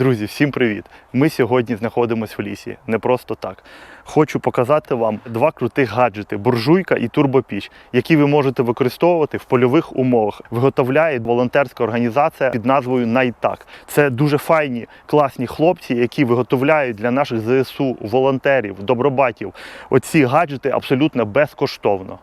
Друзі, всім привіт! Ми сьогодні знаходимося в лісі. Не просто так. Хочу показати вам два крутих гаджети буржуйка і турбопіч, які ви можете використовувати в польових умовах. Виготовляє волонтерська організація під назвою Найтак. Це дуже файні, класні хлопці, які виготовляють для наших ЗСУ волонтерів, добробатів. Оці гаджети абсолютно безкоштовно.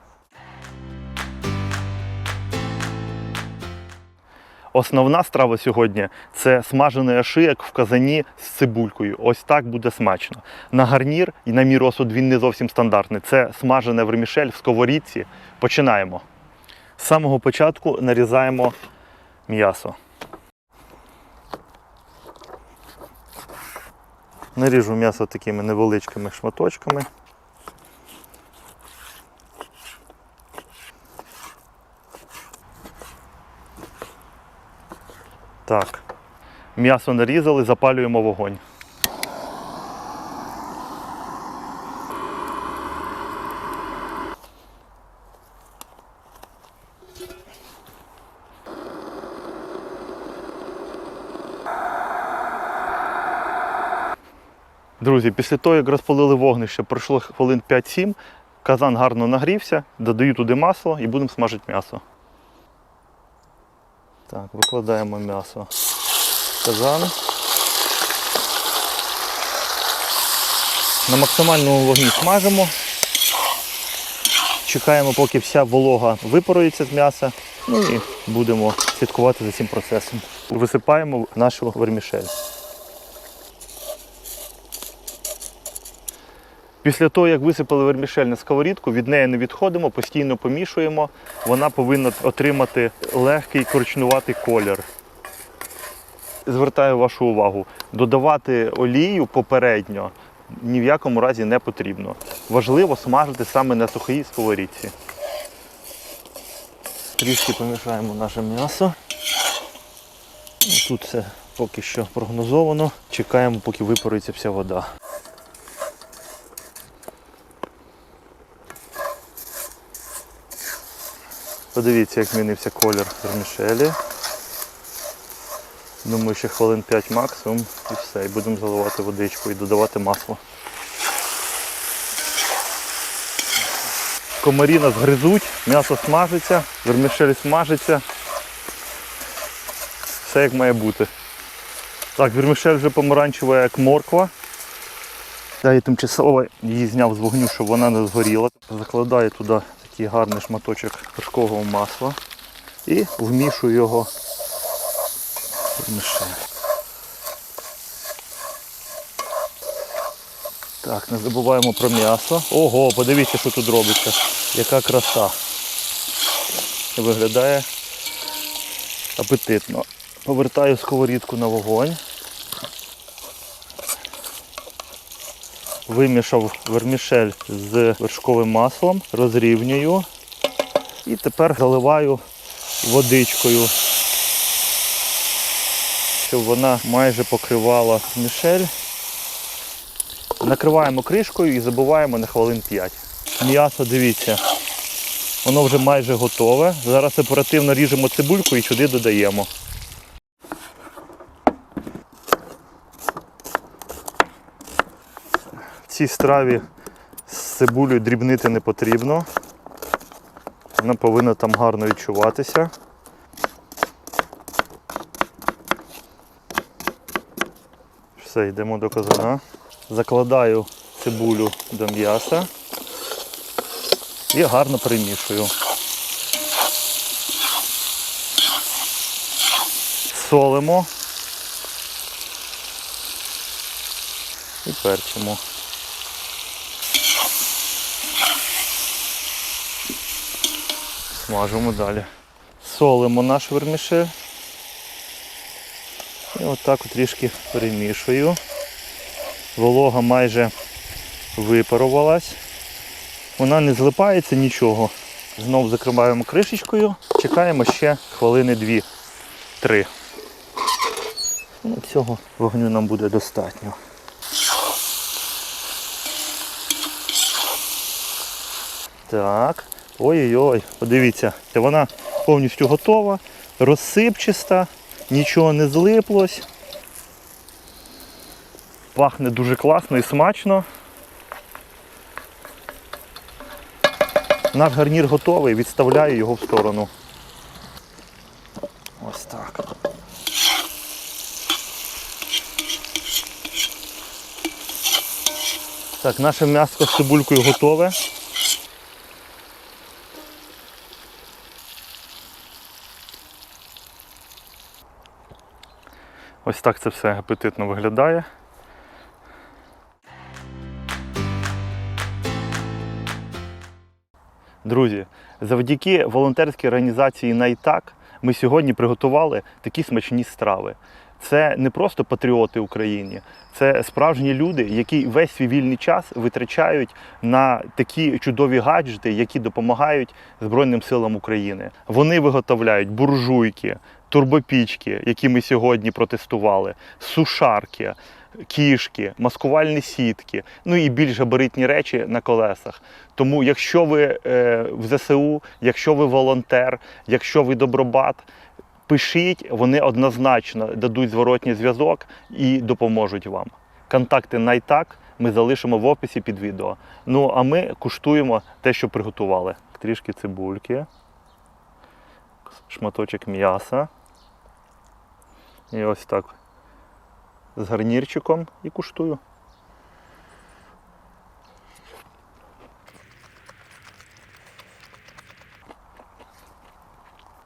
Основна страва сьогодні це смажений ошияк в казані з цибулькою. Ось так буде смачно. На гарнір, і на мій розсуд він не зовсім стандартний. Це смажене вермішель в сковорідці. Починаємо. З самого початку нарізаємо м'ясо. Наріжу м'ясо такими невеличкими шматочками. Так. М'ясо нарізали, запалюємо вогонь. Друзі, після того, як розпалили вогнище, пройшло хвилин 5-7, казан гарно нагрівся, додаю туди масло і будемо смажити м'ясо. Так, викладаємо м'ясо в казан. На максимальному вогні смажимо. Чекаємо, поки вся волога випарується з м'яса. Ну і будемо слідкувати за цим процесом. Висипаємо нашу вермішель. Після того, як висипали вермішель на сковорідку, від неї не відходимо, постійно помішуємо. Вона повинна отримати легкий коричнуватий колір. Звертаю вашу увагу, додавати олію попередньо ні в якому разі не потрібно. Важливо смажити саме на сухій сковорідці. Трішки помішаємо наше м'ясо. Тут все поки що прогнозовано. Чекаємо, поки випарується вся вода. Подивіться, як змінився колір вермішелі. Думаю, ще хвилин 5 максимум і все. І будемо заливати водичку і додавати масло. Комарі нас гризуть, м'ясо смажиться, вермішель смажиться. Все як має бути. Так, вермішель вже помаранчева, як морква. Я її тимчасово її зняв з вогню, щоб вона не згоріла. Закладаю туди такий гарний шматочок вершкового масла і вмішую його в мішель. Так, не забуваємо про м'ясо. Ого, подивіться, що тут робиться. Яка краса. Виглядає апетитно. Повертаю сковорідку на вогонь. Вимішав вермішель з вершковим маслом, розрівнюю і тепер заливаю водичкою, щоб вона майже покривала мішель. Накриваємо кришкою і забуваємо на хвилин 5. М'ясо, дивіться, воно вже майже готове. Зараз оперативно ріжемо цибульку і сюди додаємо. Цій страві з цибулею дрібнити не потрібно. Вона повинна там гарно відчуватися. Все, йдемо до казана. Закладаю цибулю до м'яса і гарно перемішую. Солимо і перчимо. Смажимо далі. Солимо наш вермішель. І отак от трішки перемішую. Волога майже випарувалась. Вона не злипається нічого. Знов закриваємо кришечкою, чекаємо ще хвилини 2-3. Ну, Цього вогню нам буде достатньо. Так. Ой-ой-ой, подивіться, вона повністю готова, розсипчаста, нічого не злиплось. Пахне дуже класно і смачно. Наш гарнір готовий, відставляю його в сторону. Ось так. Так, наше м'ясо з цибулькою готове. Ось так це все апетитно виглядає. Друзі, завдяки волонтерській організації Найтак ми сьогодні приготували такі смачні страви. Це не просто патріоти України, це справжні люди, які весь свій вільний час витрачають на такі чудові гаджети, які допомагають Збройним силам України. Вони виготовляють буржуйки, турбопічки, які ми сьогодні протестували, сушарки, кішки, маскувальні сітки, ну і більш габаритні речі на колесах. Тому, якщо ви е, в ЗСУ, якщо ви волонтер, якщо ви добробат, пишіть, вони однозначно дадуть зворотній зв'язок і допоможуть вам. Контакти Найтак ми залишимо в описі під відео. Ну а ми куштуємо те, що приготували. Трішки цибульки, шматочок м'яса. І ось так з гарнірчиком і куштую.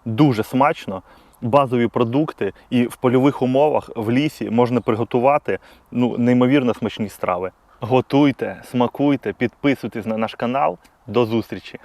Дуже смачно. Базові продукти і в польових умовах в лісі можна приготувати ну, неймовірно смачні страви. Готуйте, смакуйте, підписуйтесь на наш канал. До зустрічі!